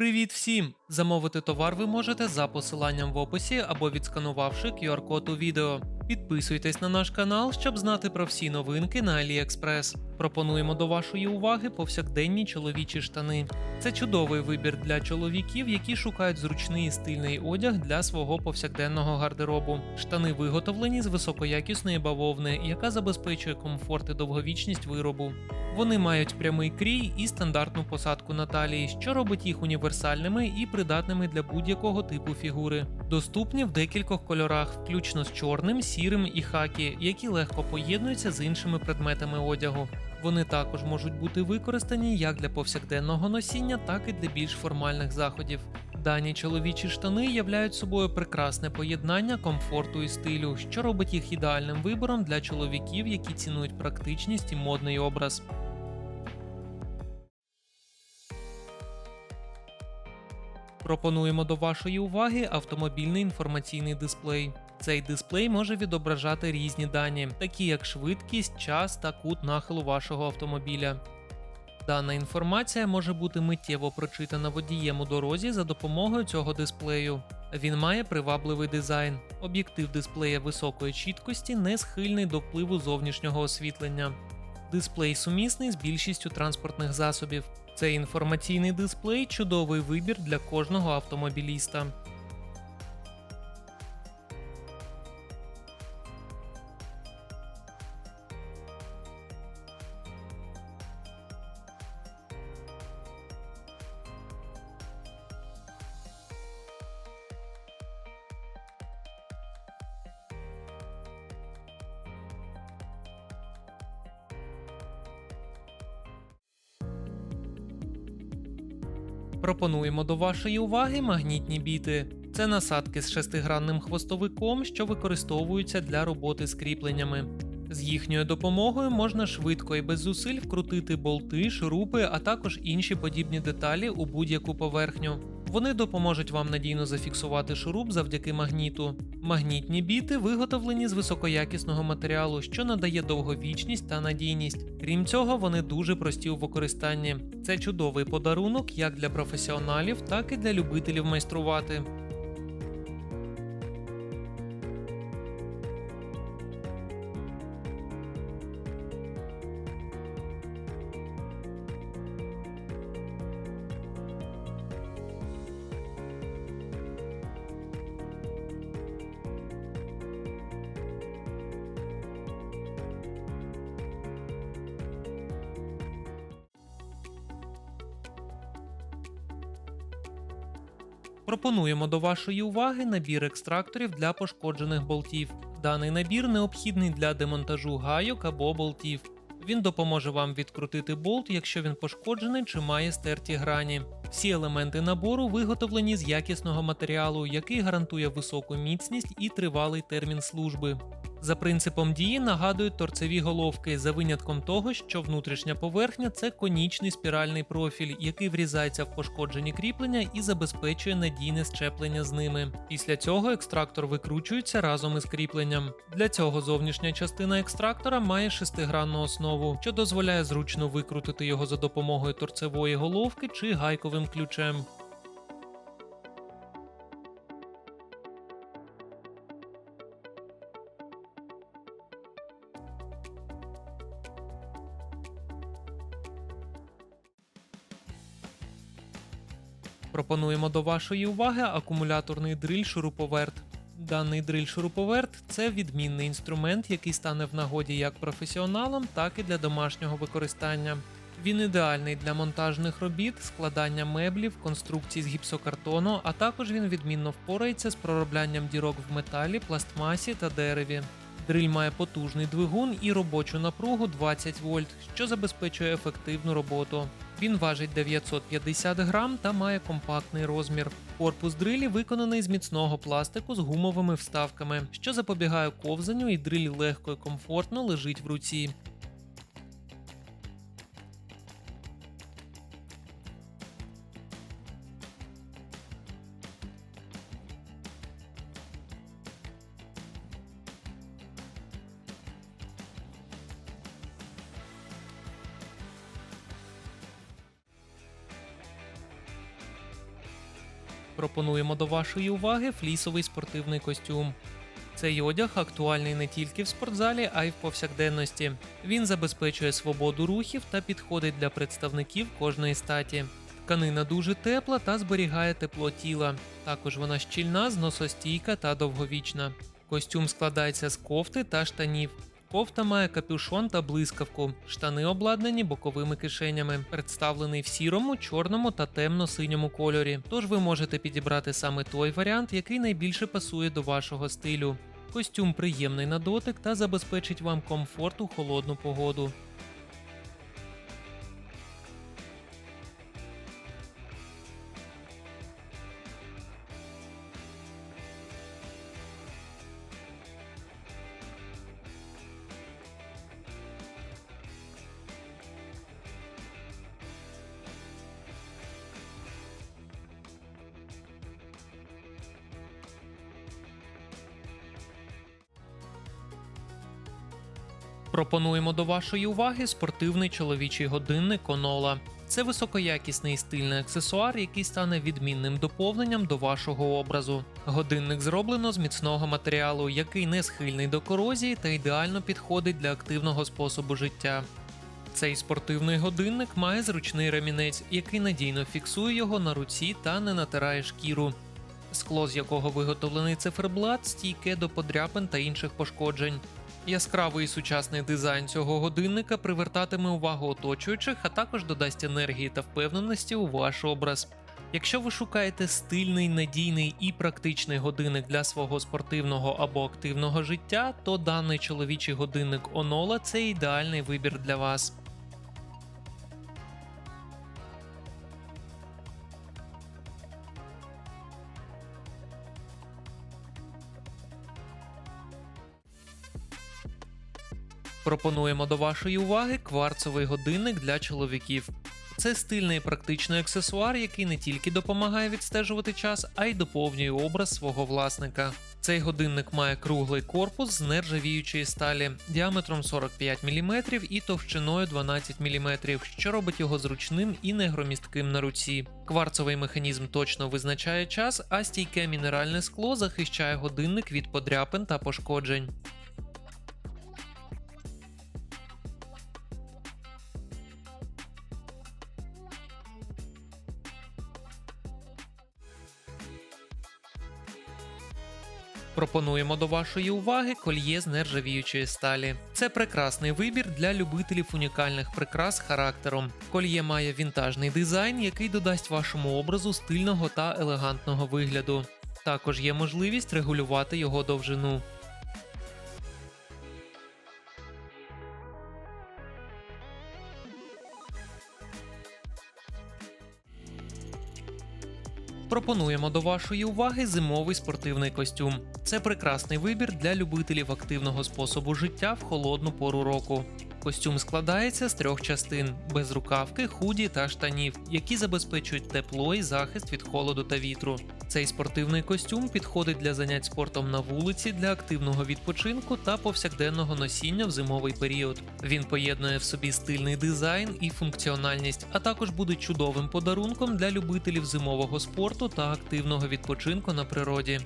Привіт всім! Замовити товар ви можете за посиланням в описі або відсканувавши QR-код у відео. Підписуйтесь на наш канал, щоб знати про всі новинки на AliExpress. Пропонуємо до вашої уваги повсякденні чоловічі штани. Це чудовий вибір для чоловіків, які шукають зручний і стильний одяг для свого повсякденного гардеробу. Штани виготовлені з високоякісної бавовни, яка забезпечує комфорт і довговічність виробу. Вони мають прямий крій і стандартну посадку на талії, що робить їх універсальними і придатними для будь-якого типу фігури. Доступні в декількох кольорах, включно з чорним, сірим і хакі, які легко поєднуються з іншими предметами одягу. Вони також можуть бути використані як для повсякденного носіння, так і для більш формальних заходів. Дані чоловічі штани являють собою прекрасне поєднання комфорту і стилю, що робить їх ідеальним вибором для чоловіків, які цінують практичність і модний образ. Пропонуємо до вашої уваги автомобільний інформаційний дисплей. Цей дисплей може відображати різні дані, такі як швидкість, час та кут нахилу вашого автомобіля. Дана інформація може бути миттєво прочитана водієм у дорозі за допомогою цього дисплею. Він має привабливий дизайн. Об'єктив дисплея високої чіткості не схильний до впливу зовнішнього освітлення. Дисплей сумісний з більшістю транспортних засобів. Цей інформаційний дисплей чудовий вибір для кожного автомобіліста. Пропонуємо до вашої уваги магнітні біти. Це насадки з шестигранним хвостовиком, що використовуються для роботи з кріпленнями. З їхньою допомогою можна швидко і без зусиль вкрутити болти, шурупи, а також інші подібні деталі у будь-яку поверхню. Вони допоможуть вам надійно зафіксувати шуруп завдяки магніту. Магнітні біти виготовлені з високоякісного матеріалу, що надає довговічність та надійність. Крім цього, вони дуже прості у використанні. Це чудовий подарунок як для професіоналів, так і для любителів майструвати. Пропонуємо до вашої уваги набір екстракторів для пошкоджених болтів. Даний набір необхідний для демонтажу гайок або болтів. Він допоможе вам відкрутити болт, якщо він пошкоджений чи має стерті грані. Всі елементи набору виготовлені з якісного матеріалу, який гарантує високу міцність і тривалий термін служби. За принципом дії нагадують торцеві головки, за винятком того, що внутрішня поверхня це конічний спіральний профіль, який врізається в пошкоджені кріплення і забезпечує надійне щеплення з ними. Після цього екстрактор викручується разом із кріпленням. Для цього зовнішня частина екстрактора має шестигранну основу, що дозволяє зручно викрутити його за допомогою торцевої головки чи гайковим ключем. Пропонуємо до вашої уваги акумуляторний дриль шуруповерт. Даний дриль шуруповерт це відмінний інструмент, який стане в нагоді як професіоналам, так і для домашнього використання. Він ідеальний для монтажних робіт, складання меблів, конструкцій з гіпсокартону, а також він відмінно впорається з пророблянням дірок в металі, пластмасі та дереві. Дриль має потужний двигун і робочу напругу 20 вольт, що забезпечує ефективну роботу. Він важить 950 грам та має компактний розмір. Корпус дрилі виконаний з міцного пластику з гумовими вставками, що запобігає ковзанню, і дриль легко і комфортно лежить в руці. Пропонуємо до вашої уваги флісовий спортивний костюм. Цей одяг актуальний не тільки в спортзалі, а й в повсякденності. Він забезпечує свободу рухів та підходить для представників кожної статі. Тканина дуже тепла та зберігає тепло тіла. Також вона щільна, зносостійка та довговічна. Костюм складається з кофти та штанів. Кофта має капюшон та блискавку. Штани обладнані боковими кишенями, представлений в сірому, чорному та темно-синьому кольорі. Тож ви можете підібрати саме той варіант, який найбільше пасує до вашого стилю. Костюм приємний на дотик та забезпечить вам комфорт у холодну погоду. Пропонуємо до вашої уваги спортивний чоловічий годинник Онола. Це високоякісний стильний аксесуар, який стане відмінним доповненням до вашого образу. Годинник зроблено з міцного матеріалу, який не схильний до корозії та ідеально підходить для активного способу життя. Цей спортивний годинник має зручний ремінець, який надійно фіксує його на руці та не натирає шкіру. Скло, з якого виготовлений циферблат, стійке до подряпин та інших пошкоджень. Яскравий сучасний дизайн цього годинника привертатиме увагу оточуючих, а також додасть енергії та впевненості у ваш образ. Якщо ви шукаєте стильний, надійний і практичний годинник для свого спортивного або активного життя, то даний чоловічий годинник Онола це ідеальний вибір для вас. Пропонуємо до вашої уваги кварцовий годинник для чоловіків. Це стильний практичний аксесуар, який не тільки допомагає відстежувати час, а й доповнює образ свого власника. Цей годинник має круглий корпус з нержавіючої сталі діаметром 45 мм і товщиною 12 мм, що робить його зручним і негромістким на руці. Кварцовий механізм точно визначає час, а стійке мінеральне скло захищає годинник від подряпин та пошкоджень. Пропонуємо до вашої уваги кольє з нержавіючої сталі. Це прекрасний вибір для любителів унікальних прикрас характером. Кольє має вінтажний дизайн, який додасть вашому образу стильного та елегантного вигляду. Також є можливість регулювати його довжину. Пропонуємо до вашої уваги зимовий спортивний костюм. Це прекрасний вибір для любителів активного способу життя в холодну пору року. Костюм складається з трьох частин: безрукавки, худі та штанів, які забезпечують тепло і захист від холоду та вітру. Цей спортивний костюм підходить для занять спортом на вулиці, для активного відпочинку та повсякденного носіння в зимовий період. Він поєднує в собі стильний дизайн і функціональність, а також буде чудовим подарунком для любителів зимового спорту та активного відпочинку на природі.